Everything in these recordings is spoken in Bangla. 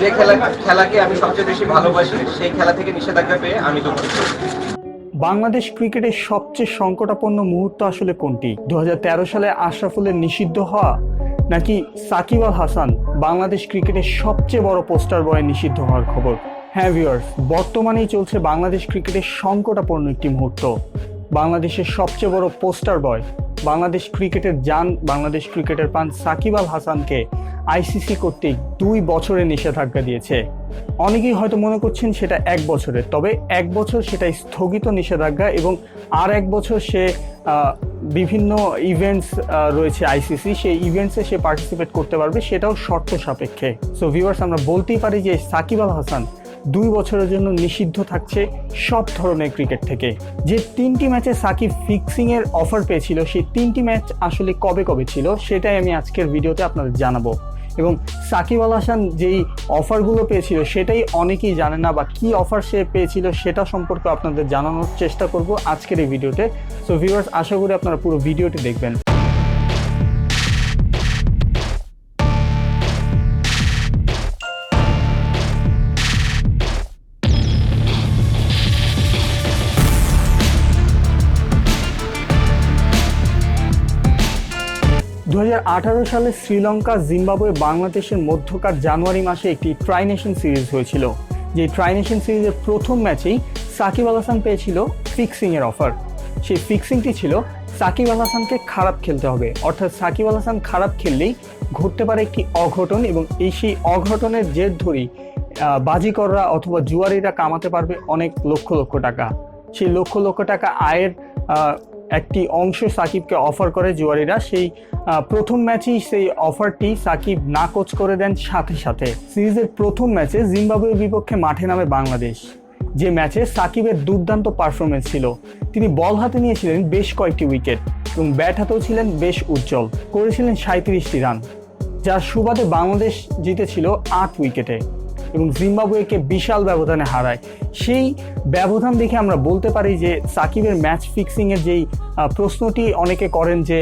যে খেলা খেলাকে আমি সবচেয়ে বেশি ভালোবাসি, সেই খেলা থেকে নিষেধাজ্ঞা পেয়ে আমি বাংলাদেশ ক্রিকেটের সবচেয়ে সংকটাপন্ন মুহূর্ত আসলে কোনটি? দু হাজার তেরো সালে আশরাফুলের নিষিদ্ধ হওয়া নাকি সাকিব আল হাসান বাংলাদেশ ক্রিকেটের সবচেয়ে বড় পোস্টার বয় নিষিদ্ধ হওয়ার খবর? হ্যাঁ ভিউয়ার্স বর্তমানেই চলছে বাংলাদেশ ক্রিকেটের সংকটাপন্ন একটি মুহূর্ত। বাংলাদেশের সবচেয়ে বড় পোস্টার বয়, বাংলাদেশ ক্রিকেটের যান বাংলাদেশ ক্রিকেটের পান সাকিব আল হাসানকে আইসিসি কর্তৃক দুই বছরের নিষেধাজ্ঞা দিয়েছে। অনেকেই হয়তো মনে করছেন সেটা এক বছরের, তবে এক বছর সেটা স্থগিত নিষেধাজ্ঞা এবং আর এক বছর সে বিভিন্ন ইভেন্টস রয়েছে আইসিসি, সেই ইভেন্টসে সে পার্টিসিপেট করতে পারবে, সেটাও শর্ত সাপেক্ষে। সো ভিউয়ার্স আমরা বলতেই পারি যে সাকিব আল হাসান দুই বছরের জন্য নিষিদ্ধ থাকছে সব ধরনের ক্রিকেট থেকে। যে তিনটি ম্যাচে সাকিব ফিক্সিং এর অফার পেয়েছিল, সেই তিনটি ম্যাচ আসলে কবে কবে ছিল, সেটাই আমি আজকের ভিডিওতে আপনাদের জানাব। এবং সাকিব আল হাসান যেই অফারগুলো পেয়েছিল, সেটাই অনেকেই জানে না বা কি অফার সে পেয়েছিল, সেটা সম্পর্কে আপনাদের জানানোর চেষ্টা করব আজকের এই ভিডিওতে। সো ভিউয়ার্স আশা করি আপনারা পুরো ভিডিওটি দেখবেন। সালে শ্রীলঙ্কা, জিম্বাবুয়ে, বাংলাদেশের মধ্যকার জানুয়ারি মাসে একটি ট্রাইনেশন সিরিজ হয়েছিল। যে ট্রাইনেশন সিরিজের প্রথম ম্যাচেই সাকিব আল হাসান পেয়েছিল ফিক্সিংয়ের অফার সেই ফিক্সিংটি ছিল সাকিব আল হাসানকে খারাপ খেলতে হবে। অর্থাৎ সাকিব আল হাসান খারাপ খেললেই ঘটতে পারে একটি অঘটন এবং এই সেই অঘটনের জের ধরেই বাজিকররা অথবা জুয়ারিরা কামাতে পারবে অনেক লক্ষ লক্ষ টাকা। সেই লক্ষ লক্ষ টাকা আয়ের একটি অংশ সাকিবকে অফার করে জুয়ারিরা। সেই প্রথম ম্যাচেই সেই অফারটি সাকিব নাকচ করে দেন, সাথে সাথে। সিরিজের প্রথম ম্যাচে জিম্বাবুয়ের বিপক্ষে মাঠে নামে বাংলাদেশ। যে ম্যাচে সাকিবের দুর্দান্ত পারফরমেন্স ছিল, তিনি বল হাতে নিয়েছিলেন বেশ কয়েকটি উইকেট এবং ব্যাট হাতেও ছিলেন বেশ উজ্জ্বল। করেছিলেন সাঁত্রিশটি রান যার সুবাদে বাংলাদেশ জিতেছিল আট উইকেটে এবং জিম্বাবুয়েকে বিশাল ব্যবধানে হারায়। সেই ব্যবধান দেখে আমরা বলতে পারি যে সাকিবের ম্যাচ ফিক্সিংয়ের যেই প্রশ্নটি অনেকে করেন যে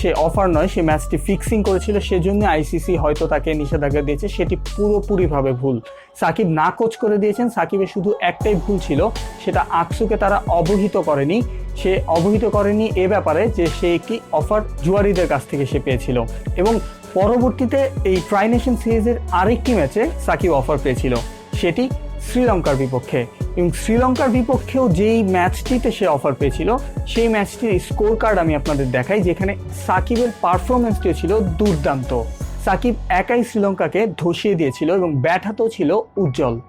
সে অফার নয়, সে ম্যাচটি ফিক্সিং করেছিল, সেজন্য আইসিসি হয়তো তাকে নিষেধাজ্ঞা দিয়েছে, সেটি পুরোপুরিভাবে ভুল। সাকিব না কোচ করে দিয়েছেন, সাকিবের শুধু একটাই ভুল ছিল, সেটা আকসুকে তারা অবহিত করেনি। সে অবহিত করেনি এ ব্যাপারে যে সে একটি অফার জুয়ারিদের কাছ থেকে সে পেয়েছিল। এবং পরবর্তীতে এই ট্রাইনেশন সিরিজের আরেকটি ম্যাচে সাকিব অফার পেয়েছিল, সেটি শ্রীলঙ্কার বিপক্ষে। এবং শ্রীলঙ্কার বিপক্ষেও যেই ম্যাচটিতে সে অফার পেয়েছিল, সেই ম্যাচটির স্কোর কার্ড আমি আপনাদের দেখাই, যেখানে সাকিবের পারফরমেন্সটিও ছিল দুর্দান্ত। সাকিব একাই শ্রীলঙ্কাকে ধসিয়ে দিয়েছিল এবং ব্যাট হাতেও ছিল উজ্জ্বল।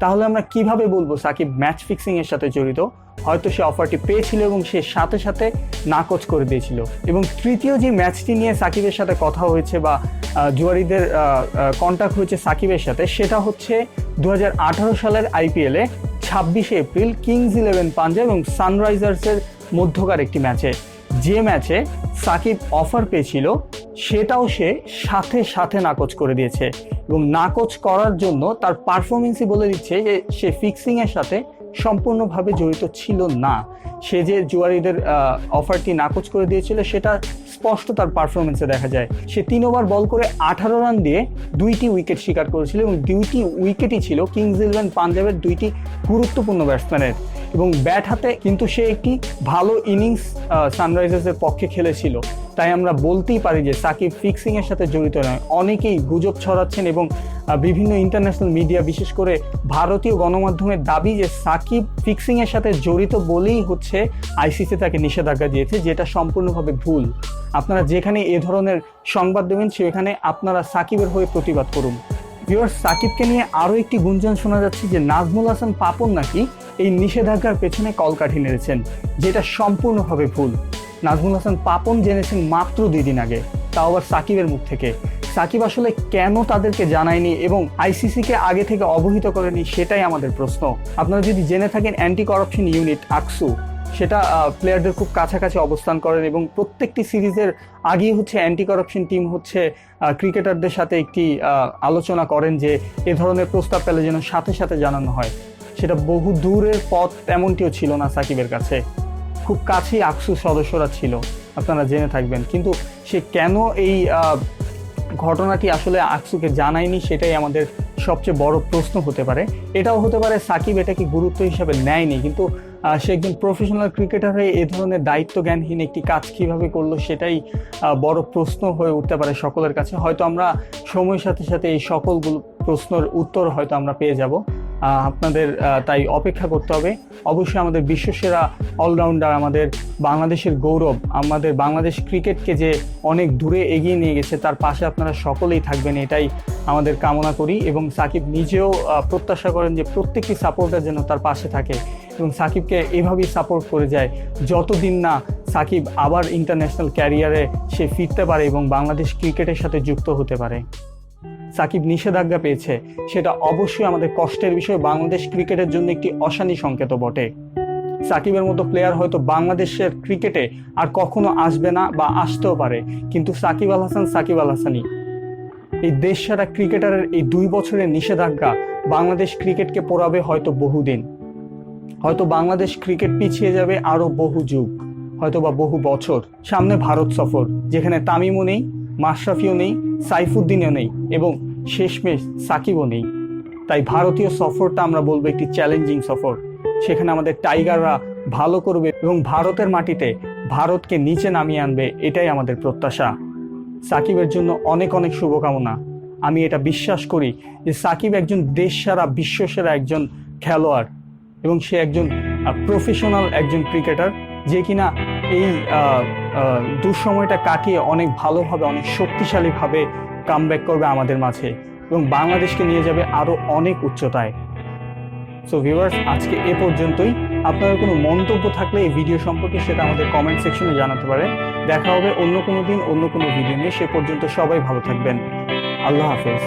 তাহলে আমরা কীভাবে বলব সাকিব ম্যাচ ফিক্সিংয়ের সাথে জড়িত? হয়তো সে অফারটি পেয়েছিল এবং সে সাথে সাথে নাকচ করে দিয়েছিল। এবং তৃতীয় যে ম্যাচটি নিয়ে সাকিবের সাথে কথা হয়েছে বা জুয়ারিদের কন্ট্যাক্ট হয়েছে সাকিবের সাথে, সেটা হচ্ছে দু হাজার আঠারো সালের আইপিএলে ছাব্বিশে এপ্রিল কিংস ইলেভেন পাঞ্জাব এবং সানরাইজার্সের মধ্যকার একটি ম্যাচে যে ম্যাচে সাকিব অফার পেয়েছিল, সেটাও সে সাথে সাথে নাকচ করে দিয়েছে। এবং নাকচ করার জন্য তার পারফরমেন্সই বলে দিচ্ছে যে সে ফিক্সিং এর সাথে সম্পূর্ণভাবে জড়িত ছিল না। সে যে জুয়ারিদের অফারটি নাকচ করে দিয়েছিল, সেটা স্পষ্ট তার পারফরমেন্সে দেখা যায়। সে তিন ওভার বল করে আঠারো রান দিয়ে দুইটি উইকেট শিকার করেছিল এবং দুইটি উইকেটই ছিল কিংস ইলেভেন পাঞ্জাবের দুইটি গুরুত্বপূর্ণ ব্যাটসম্যানের এবং ব্যাট হাতে কিন্তু সে একটি ভালো ইনিংস সানরাইজার্সের পক্ষে খেলেছিল। তাই আমরা বলতেই পারি যে সাকিব ফিক্সিংয়ের সাথে জড়িত নয়। অনেকেই গুজব ছড়াচ্ছেন এবং বিভিন্ন ইন্টারন্যাশনাল মিডিয়া, বিশেষ করে ভারতীয় গণমাধ্যমের দাবি যে সাকিব ফিক্সিংয়ের সাথে জড়িত বলেই হচ্ছে আইসিসি তাকে নিষেধাজ্ঞা দিয়েছে, যেটা সম্পূর্ণভাবে ভুল। আপনারা যেখানে এ ধরনের সংবাদ দেবেন, সেখানে আপনারা সাকিবের হয়ে প্রতিবাদ করুন। ভিউয়ার্স সাকিবকে নিয়ে আরও একটি গুঞ্জন শোনা যাচ্ছে যে নাজমুল হাসান পাপন নাকি এই নিষেধাজ্ঞার পেছনে কলকাঠি নেড়েছেন, যেটা সম্পূর্ণভাবে ভুল। নাজমুল হাসান পাপন জেনেছেন মাত্র দুই দিন আগে, তাও আবার সাকিবের মুখ থেকে। সাকিব আসলে কেন তাদেরকে জানায়নি এবং আইসিসিকে আগে থেকে অবহিত করেনি, সেটাই আমাদের প্রশ্ন। আপনারা যদি জেনে থাকেন অ্যান্টি কারাপশন ইউনিট আকসু সেটা প্লেয়ারদের খুব কাছাকাছি অবস্থান করেন এবং প্রত্যেকটি সিরিজের আগেই হচ্ছে অ্যান্টি কারাপশন টিম হচ্ছে ক্রিকেটারদের সাথে একটি আলোচনা করেন যে এ ধরনের প্রস্তাব পেলে যেন সাথে সাথে জানানো হয়। সেটা বহু দূরের পথ তেমনটিও ছিল না সাকিবের কাছে। খুব কাছেই আকসু সদস্যরা ছিল, আপনারা জেনে থাকবেন। কিন্তু সে কেন এই ঘটনাটি আসলে আকসুকে জানায়নি সেটাই আমাদের সবচেয়ে বড় প্রশ্ন হতে পারে। এটাও হতে পারে সাকিব এটাকে গুরুত্ব হিসাবে নেয়নি, কিন্তু সে একজন প্রফেশনাল ক্রিকেটার হয়ে এ ধরনের দায়িত্ব জ্ঞানহীন একটি কাজ কীভাবে করল সেটাই বড় প্রশ্ন হয়ে উঠতে পারে সকলের কাছে। হয়তো আমরা সময়ের সাথে সাথে এই সকলগুলো প্রশ্নের উত্তর হয়তো আমরা পেয়ে যাব। আপনাদের তাই অপেক্ষা করতে হবে। অবশ্যই আমাদের বিশ্বসেরা অলরাউন্ডার আমাদের বাংলাদেশের গৌরব, আমাদের বাংলাদেশ ক্রিকেটকে যে অনেক দূরে এগিয়ে নিয়ে গেছে, তার পাশে আপনারা সকলেই থাকবেন, এটাই আমাদের কামনা করি। এবং সাকিব নিজেও প্রত্যাশা করেন যে প্রত্যেকটি সাপোর্টার যেন তার পাশে থাকে। এবং সাকিবকে এভাবেই সাপোর্ট করে যায়। যতদিন না সাকিব আবার ইন্টারন্যাশনাল ক্যারিয়ারে সে ফিরতে পারে এবং বাংলাদেশ ক্রিকেটের সাথে যুক্ত হতে পারে। সাকিব নিষেধাজ্ঞা পেয়েছে। সেটা অবশ্যই আমাদের কষ্টের বিষয়। বাংলাদেশ ক্রিকেটের জন্য একটি অশানি সংকেত বটে। সাকিবের মতো প্লেয়ার হয়তো বাংলাদেশের ক্রিকেটে আর কখনো আসবে না বা আসতেও পারে। কিন্তু সাকিব আল হাসান, সাকিব আল হাসানই। এই দেশ সারা ক্রিকেটারের এই দুই বছরের নিষেধাজ্ঞা বাংলাদেশ ক্রিকেটকে পোড়াবে হয়তো বহুদিন। হয়তো বাংলাদেশ ক্রিকেট পিছিয়ে যাবে আরও বহু যুগ হয়তো বা বহু বছর। সামনে ভারত সফর, যেখানে তামিমও নেই, মাশরাফিও নেই, সাইফুদ্দিনও নেই এবং শেষমেশ সাকিবও নেই। তাই ভারতীয় সফরটা আমরা বলব একটি চ্যালেঞ্জিং সফর। সেখানে আমাদের টাইগাররা ভালো করবে এবং ভারতের মাটিতে ভারতকে নিচে নামিয়ে আনবে, এটাই আমাদের প্রত্যাশা। সাকিবের জন্য অনেক অনেক শুভকামনা। আমি এটা বিশ্বাস করি যে সাকিব একজন দেশ সারা বিশ্বসেরা একজন খেলোয়াড়। এবং সে একজন প্রফেশনাল একজন ক্রিকেটার যে কিনা এই দুঃসময়টা কাটিয়ে অনেক ভালোভাবে, অনেক শক্তিশালীভাবে কাম করবে আমাদের মাঝে এবং বাংলাদেশকে নিয়ে যাবে আরও অনেক উচ্চতায়। সো ভিউয়ার্স আজকে এ পর্যন্তই। আপনার কোনো মন্তব্য থাকলে এই ভিডিও সম্পর্কে সেটা আমাদের কমেন্ট সেকশনে জানাতে পারেন দেখা হবে অন্য কোনো দিন, অন্য কোনো ভিডিও নিয়ে। সে পর্যন্ত সবাই ভালো থাকবেন। আল্লাহ হাফেজ।